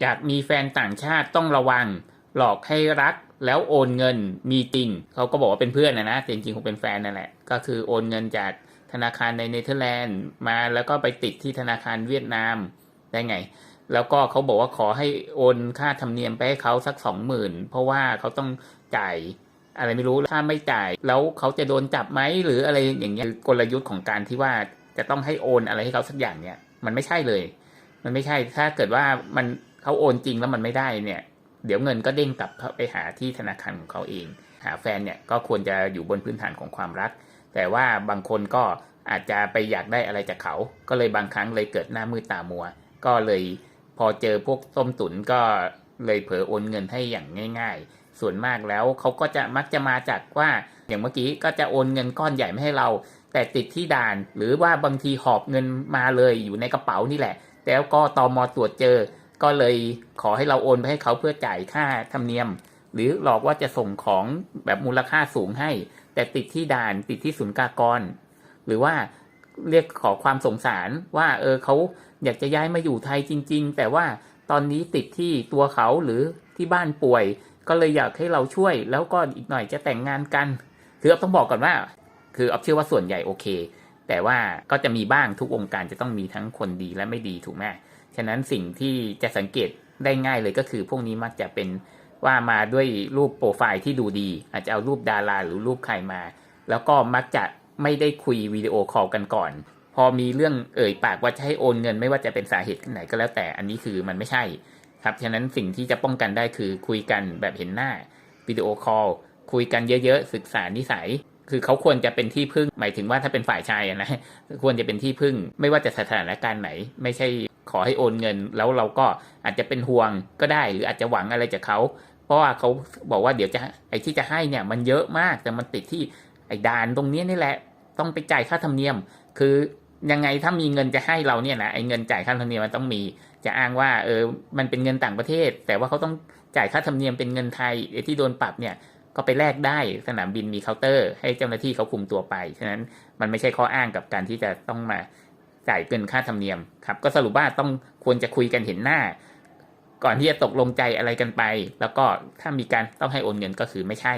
อยากมีแฟนต่างชาติต้องระวัง หลอกให้รักแล้วโอนเงินมีจริงเขาก็บอกว่าเป็นเพื่อนนะนะแต่จริงๆคงเป็นแฟนนั่นแหละ ก็คือโอนเงินจากธนาคารในเนเธอร์แลนด์มาแล้วก็ไปติดที่ธนาคารเวียดนามได้ไง แล้วก็เขาบอกว่าขอให้โอนค่าธรรมเนียมไปให้เขาสักสองหมื่นเพราะว่าเขาต้องจ่ายอะไรไม่รู้ถ้าไม่จ่าย แล้วเขาจะโดนจับไหมหรืออะไรอย่างเงี้ยกลยุทธ์ของการที่ว่าจะต้องให้โอนอะไรให้เขาสักอย่างเนี่ยมันไม่ใช่เลย มันไม่ใช่ถ้าเกิดว่ามันเขาโอนจริงแล้วมันไม่ได้เนี่ย เดี๋ยวเงินก็เด้งกลับไปหาที่ธนาคารของเขาเอง หาแฟนเนี่ยก็ควรจะอยู่บนพื้นฐานของความรัก แต่ว่าบางคนก็อาจจะไปอยากได้อะไรจากเขา ก็เลยบางครั้งเลยเกิดหน้ามืดตามัว ก็เลยพอเจอพวกต้มตุ๋นก็เลยเผลอโอนเงินให้อย่างง่าย ๆ ส่วนมากแล้วเขาก็จะมักจะมาจากว่าอย่างเมื่อกี้ก็จะโอนเงินก้อนใหญ่ไม่ให้เรา แต่ติดที่ด่าน หรือว่าบางทีหอบเงินมาเลยอยู่ในกระเป๋านี่แหละ แล้วก็ตอมอตรวจเจอ ก็เลยขอให้เราโอนไปให้เขาเพื่อจ่ายค่าธรรมเนียม หรือหลอกว่าจะส่งของแบบมูลค่าสูงให้ แต่ติดที่ด่านติดที่ศูนย์กากร หรือว่าเรียกขอความสงสารว่าเออเขาอยากจะย้ายมาอยู่ไทยจริง ๆ แต่ว่าตอนนี้ติดที่ตัวเขาหรือที่บ้านป่วย ก็เลยอยากให้เราช่วย แล้วก็อีกหน่อยจะแต่งงานกัน คือต้องบอกก่อนว่า คือออฟเชื่อว่าส่วนใหญ่โอเค แต่ว่าก็จะมีบ้างทุกวงการจะต้องมีทั้งคนดีและไม่ดีถูกไหมฉะนั้นสิ่งที่จะสังเกตได้ง่ายเลยก็คือพวกนี้มักจะเป็นว่ามาด้วยรูปโปรไฟล์ที่ดูดี อาจจะเอารูปดาราหรือรูปใครมา แล้วก็มักจะไม่ได้คุยวิดีโอคอลกันก่อน พอมีเรื่องเอ่ยปากว่าจะให้โอนเงินไม่ว่าจะเป็นสาเหตุไหนก็แล้วแต่อันนี้คือมันไม่ใช่ ครับฉะนั้นสิ่งที่จะป้องกันได้คือคุยกันแบบเห็นหน้าวิดีโอคอลคุยกันเยอะๆ ศึกษานิสัย คือเขาควรจะเป็นที่พึ่ง หมายถึงว่าถ้าเป็นฝ่ายชายนะควรจะเป็นที่พึ่ง ไม่ว่าจะสถานการณ์ไหน ไม่ใช่ขอให้โอนเงิน แล้วเราก็อาจจะเป็นห่วงก็ได้ หรืออาจจะหวังอะไรจากเขา เพราะว่าเขาบอกว่าเดี๋ยวจะไอ้ที่จะให้เนี่ย มันเยอะมากแต่มันติดที่ไอ้ด่านตรงนี้นี่แหละ ต้องไปจ่ายค่าธรรมเนียม คือยังไงถ้ามีเงินจะให้เราเนี่ยนะไอ้เงินจ่ายค่าธรรมเนียมมันต้องมี จะอ้างว่าเออมันเป็นเงินต่างประเทศ แต่ว่าเขาต้องจ่ายค่าธรรมเนียมเป็นเงินไทยไอ้ที่โดนปรับเนี่ย ก็ไปแลกได้สนามบินมีเคาน์เตอร์ ให้เจ้าหน้าที่เขาคุมตัวไป ฉะนั้นมันไม่ใช่ข้ออ้างกับการที่จะต้องมาจ่ายเกินค่าธรรมเนียมครับ ก็สรุปว่าต้องควรจะคุยกันเห็นหน้า ก่อนที่จะตกลงใจอะไรกันไป แล้วก็ถ้ามีการต้องให้โอนเงินก็คือไม่ใช่